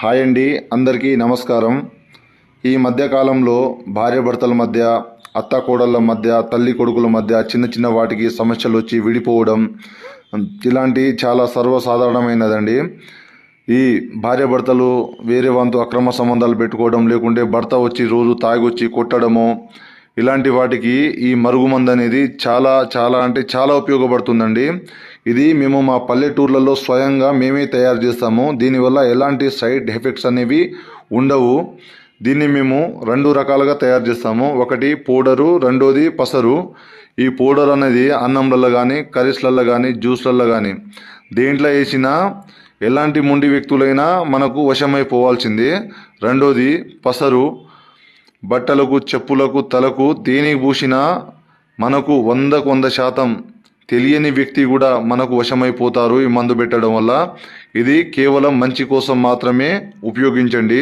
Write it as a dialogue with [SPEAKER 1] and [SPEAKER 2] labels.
[SPEAKER 1] Hi అండి అందరికీ నమస్కారం. ఈ మధ్యకాలంలో భార్యాభర్తల మధ్య అత్త కోడళ్ళ మధ్య తల్లి కొడుకుల మధ్య చిన్న చిన్న వాటికి సమస్యలు వచ్చి విడిపోవడం ఇలాంటి చాలా సర్వసాధారణమైనదండి. ఈ భార్యాభర్తలు వేరే వాళ్ళతో అక్రమ సంబంధాలు పెట్టుకోవడం లేకుంటే భర్త వచ్చి రోజు తాగొచ్చి కొట్టడము ఇలాంటి వాటికి ఈ మరుగుమందు అనేది చాలా చాలా అంటే చాలా ఉపయోగపడుతుందండి. ఇది మేము మా పల్లెటూర్లలో స్వయంగా మేమే తయారు చేస్తాము. దీనివల్ల ఎలాంటి సైడ్ ఎఫెక్ట్స్ అనేవి ఉండవు. దీన్ని మేము రెండు రకాలుగా తయారు చేస్తాము. ఒకటి పౌడరు రెండోది పసరు. ఈ పౌడర్ అనేది అన్నంలలో కానీ కర్రీస్లలో కానీ జ్యూస్లలో కానీ దేంట్లో వేసినా ఎలాంటి మొండి వ్యక్తులైనా మనకు వశమైపోవాల్సిందే. రెండోది పసరు. బట్టలకు చెప్పులకు తలకు దేనికి పూసినా మనకు వందకు వంద శాతం తెలియని వ్యక్తి కూడా మనకు వశమైపోతారు ఈ మందు పెట్టడం వల్ల. ఇది కేవలం మంచి కోసం మాత్రమే ఉపయోగించండి.